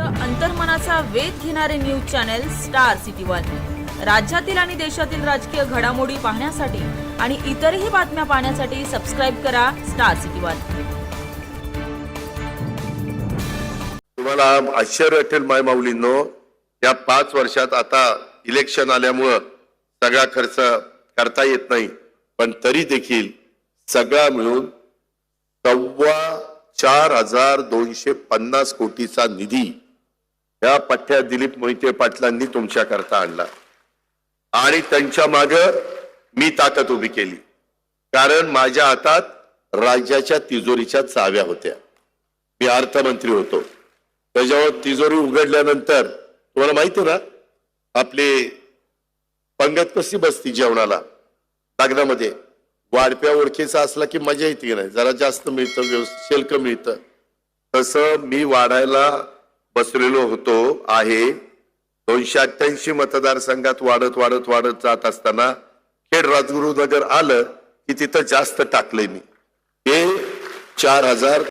अंतर्मनाचा वेध घेणारे news channel star city one. राज्यातील आणि देशातील राजकीय घडामोडी पाहण्यासाठी आणि इतरही बातम्या पाहण्यासाठी सबस्क्राईब करा स्टार सिटी वन. तुम्हाला आश्चर्य वाटेल माय माऊलींनो. या पाच वर्षात आता इलेक्शन आल्यामुळं सगळा खर्च करता येत नाही. पण तरी देखील सगळा मिळून सव्वा चार हजार दोनशे पन्नास कोटीचा निधी ह्या पठ्या दिलीप मोहिते पाटलांनी तुमच्या करता आणला. आणि त्यांच्या माग मी ताकद उभी केली. कारण माझ्या हातात राज्याच्या तिजोरीच्या चाव्या होत्या. मी अर्थमंत्री होतो. त्याच्यावर तिजोरी उघडल्यानंतर तुम्हाला माहिती आहे ना आपली पंगत कशी बसती जेवणाला? लग्नामध्ये. वाढप्या ओळखीचा असला की मजा येते की नाही? जरा जास्त मिळतं व्यवस्थित शुल्क मिळतं. तसं मी वाढायला बसलेलो होतो आहे. दोनशे अठ्ठ्याऐंशी मतदारसंघात वाढत वाढत वाढत जात असताना खेड राजगुरुनगर आलं की तिथं जास्त टाकलंय मी. हे चार हजार